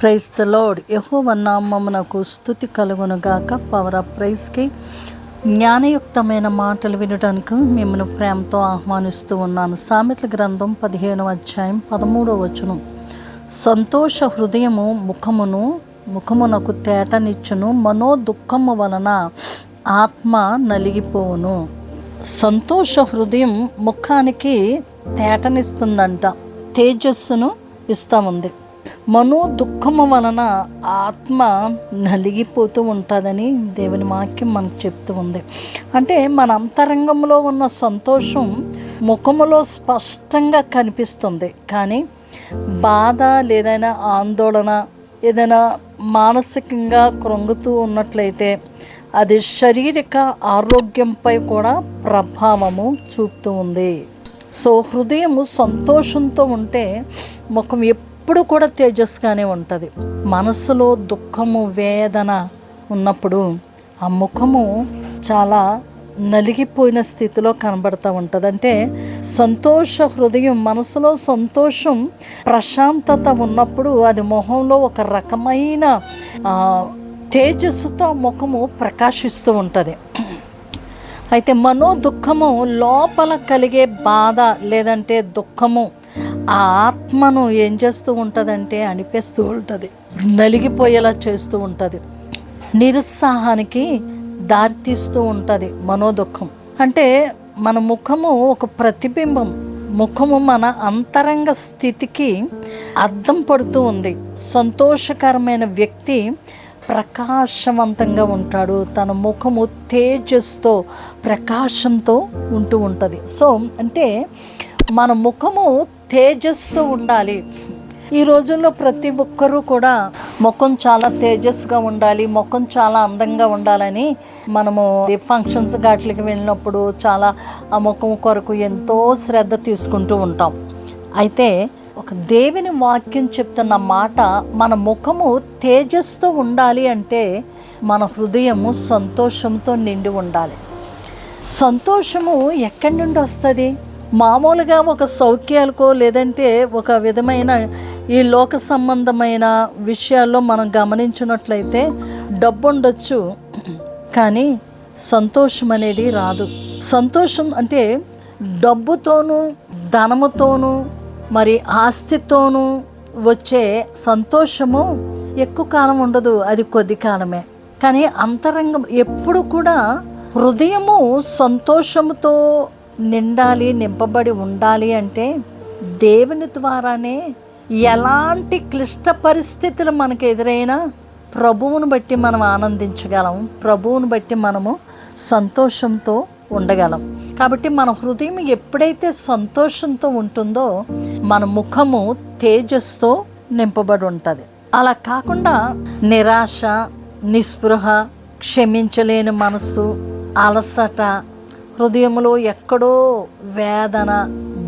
Praise the load ఎహోవనామమునకు స్థుతి కలుగును గాక పవర్ ఆఫ్ ప్రైజ్కి జ్ఞానయుక్తమైన మాటలు వినడానికి మిమ్మల్ని ప్రేమతో ఆహ్వానిస్తూ ఉన్నాను. సామెతల గ్రంథం పదిహేనవ అధ్యాయం పదమూడవ వచనం. సంతోష హృదయము ముఖమును ముఖమునకు తేటనిచ్చును. మనో దుఃఖము వలన ఆత్మ నలిగిపోవును. సంతోష హృదయం ముఖానికి తేటనిస్తుందంట. తేజస్సును ఇస్తా ఉంది మనో దుఃఖము వలన ఆత్మ నలిగిపోతూ ఉంటుందని దేవుని వాక్యం మనకు చెప్తూ ఉంది. అంటే మన అంతరంగంలో ఉన్న సంతోషం ముఖములో స్పష్టంగా కనిపిస్తుంది. కానీ బాధ లేదైనా ఆందోళన ఏదైనా మానసికంగా కృంగుతూ ఉన్నట్లయితే అది శారీరక ఆరోగ్యంపై కూడా ప్రభావము చూపుతూ ఉంది. సో హృదయము సంతోషంతో ఉంటే ముఖం ఎప్పుడు కూడా తేజస్గానే ఉంటుంది. మనసులో దుఃఖము వేదన ఉన్నప్పుడు ఆ ముఖము చాలా నలిగిపోయిన స్థితిలో కనబడతా ఉంటుంది. అంటే సంతోష హృదయం మనసులో సంతోషం ప్రశాంతత ఉన్నప్పుడు అది మొహంలో ఒక రకమైన తేజస్సుతో ముఖము ప్రకాశిస్తూ ఉంటుంది. అయితే మనో దుఃఖము లోపల కలిగే బాధ లేదంటే దుఃఖము ఆ ఆత్మను ఏం చేస్తూ ఉంటుందంటే అనిపిస్తూ ఉంటుంది. నలిగిపోయేలా చేస్తూ ఉంటుంది. నిరుత్సాహానికి దారితీస్తూ ఉంటుంది మనోదుఖం. అంటే మన ముఖము ఒక ప్రతిబింబం. ముఖము మన అంతరంగ స్థితికి అద్దం పడుతూ ఉంది. సంతోషకరమైన వ్యక్తి ప్రకాశవంతంగా ఉంటాడు. తన ముఖము తేజస్తో ప్రకాశంతో ఉంటూ ఉంటుంది. సో అంటే మన ముఖము తేజస్తో ఉండాలి. ఈ రోజుల్లో ప్రతి ఒక్కరూ కూడా ముఖం చాలా తేజస్గా ఉండాలి ముఖం చాలా అందంగా ఉండాలని మనము ఫంక్షన్స్ గాట్లకి వెళ్ళినప్పుడు చాలా ఆ ముఖం కొరకు ఎంతో శ్రద్ధ తీసుకుంటూ ఉంటాం. అయితే ఒక దేవుని వాక్యం చెప్తున్న మాట మన ముఖము తేజస్తో ఉండాలి అంటే మన హృదయము సంతోషంతో నిండి ఉండాలి. సంతోషము ఎక్కడి నుండి వస్తుంది? మామూలుగా ఒక సౌఖ్యాలకో లేదంటే ఒక విధమైన ఈ లోక సంబంధమైన విషయాల్లో మనం గమనించినట్లయితే డబ్బు ఉండొచ్చు కానీ సంతోషం అనేది రాదు. సంతోషం అంటే డబ్బుతోనూ ధనముతోనూ మరి ఆస్తితోనూ వచ్చే సంతోషము ఎక్కువ కాలం ఉండదు అది కొద్ది కాలమే. కానీ అంతరంగం ఎప్పుడు కూడా హృదయము సంతోషముతో నిండాలి నింపబడి ఉండాలి అంటే దేవుని ద్వారానే ఎలాంటి క్లిష్ట పరిస్థితులు మనకు ఎదురైనా ప్రభువును బట్టి మనం ఆనందించగలం ప్రభువును బట్టి మనము సంతోషంతో ఉండగలం. కాబట్టి మన హృదయం ఎప్పుడైతే సంతోషంతో ఉంటుందో మన ముఖము తేజస్తో నింపబడి ఉంటుంది. అలా కాకుండా నిరాశ నిస్పృహ క్షమించలేని మనస్సు అలసట హృదయంలో ఎక్కడో వేదన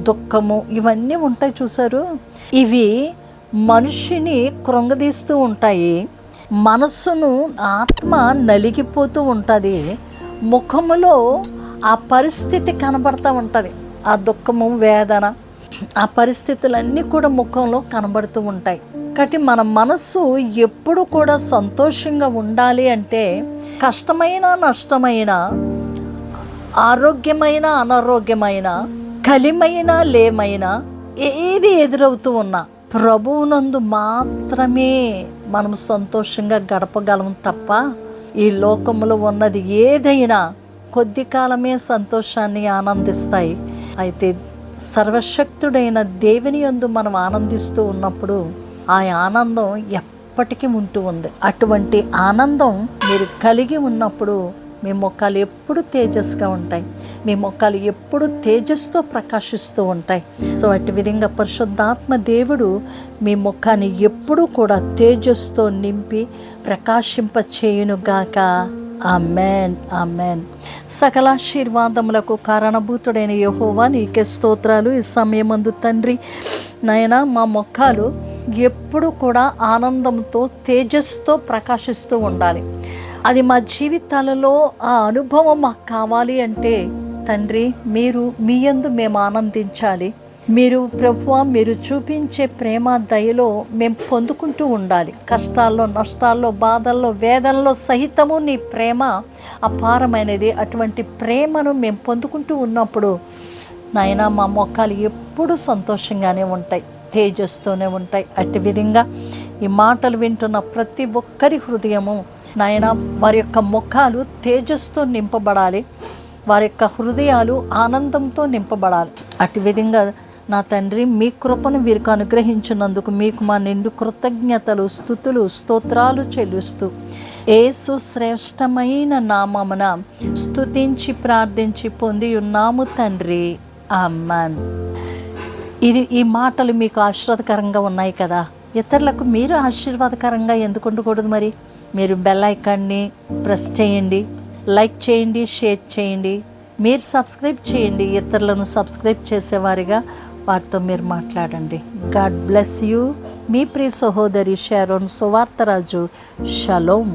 దుఃఖము ఇవన్నీ ఉంటాయి చూసారు ఇవి మనిషిని కృంగదీస్తూ ఉంటాయి. మనస్సును ఆత్మ నలిగిపోతూ ఉంటుంది. ముఖములో ఆ పరిస్థితి కనబడతా ఉంటుంది. ఆ దుఃఖము వేదన ఆ పరిస్థితులన్నీ కూడా ముఖంలో కనబడుతూ ఉంటాయి. కాబట్టి మన మనస్సు ఎప్పుడు కూడా సంతోషంగా ఉండాలి అంటే కష్టమైన నష్టమైన ఆరోగ్యమైన అనారోగ్యమైన కలిమైన లేమైన ఏది ఎదురవుతూ ఉన్నా ప్రభువునందు మాత్రమే మనం సంతోషంగా గడపగలం తప్ప ఈ లోకంలో ఉన్నది ఏదైనా కొద్ది కాలమే సంతోషాన్ని ఆనందిస్తాయి. అయితే సర్వశక్తుడైన దేవుని యందు మనం ఆనందిస్తూ ఉన్నప్పుడు ఆ ఆనందం ఎప్పటికీ ఉంటూ ఉంది. అటువంటి ఆనందం మీరు కలిగి ఉన్నప్పుడు మీ మొక్కలు ఎప్పుడు తేజస్గా ఉంటాయి. మీ మొక్కలు ఎప్పుడు తేజస్తో ప్రకాశిస్తూ ఉంటాయి. సో అటు విధంగా పరిశుద్ధాత్మ దేవుడు మీ ముఖాన్ని ఎప్పుడూ కూడా తేజస్తో నింపి ప్రకాశింప చేయునుగాక అమెన్ అమెన్ సకలాశీర్వాదములకు కారణభూతుడైన యహోవా నీకే స్తోత్రాలు. ఈ సమయమందు తండ్రి నాయన మా మొక్కలు ఎప్పుడు కూడా ఆనందంతో తేజస్తో ప్రకాశిస్తూ ఉండాలి. అది మా జీవితాలలో ఆ అనుభవం మాకు కావాలి అంటే తండ్రి మీరు మీ యందు మేము ఆనందించాలి. మీరు ప్రభు మీరు చూపించే ప్రేమ దయలో మేము పొందుకుంటూ ఉండాలి. కష్టాల్లో నష్టాల్లో బాధల్లో వేదనలో సహితము నీ ప్రేమ అపారమైనది. అటువంటి ప్రేమను మేము పొందుకుంటూ ఉన్నప్పుడు నాయన మా మొక్కలు ఎప్పుడూ సంతోషంగానే ఉంటాయి తేజస్తోనే ఉంటాయి. అట్టి విధంగా ఈ మాటలు వింటున్న ప్రతి ఒక్కరి హృదయము నాయన వారి యొక్క ముఖాలు తేజస్తో నింపబడాలి. వారి యొక్క హృదయాలు ఆనందంతో నింపబడాలి. అటు విధంగా నా తండ్రి మీ కృపను వీరికి అనుగ్రహించినందుకు మీకు మా నిండు కృతజ్ఞతలు స్థుతులు స్తోత్రాలు చెల్లిస్తూ ఏసు శ్రేష్టమైన నామమున స్థుతించి ప్రార్థించి పొంది ఉన్నాము తండ్రి. అమ్మాన్ ఇది ఈ మాటలు మీకు ఆశీర్వాదకరంగా ఉన్నాయి కదా? ఇతరులకు మీరు ఆశీర్వాదకరంగా ఎందుకు ఉండకూడదు మరి? మీరు బెల్ ఐకాన్ని ప్రెస్ చేయండి లైక్ చేయండి షేర్ చేయండి. మీరు సబ్స్క్రైబ్ చేయండి ఇతరులను సబ్స్క్రైబ్ చేసేవారిగా వారితో మీరు మాట్లాడండి. గాడ్ బ్లెస్ యూ మీ ప్రియ సహోదరి షారోన్ సువార్తరాజు. షలోమ్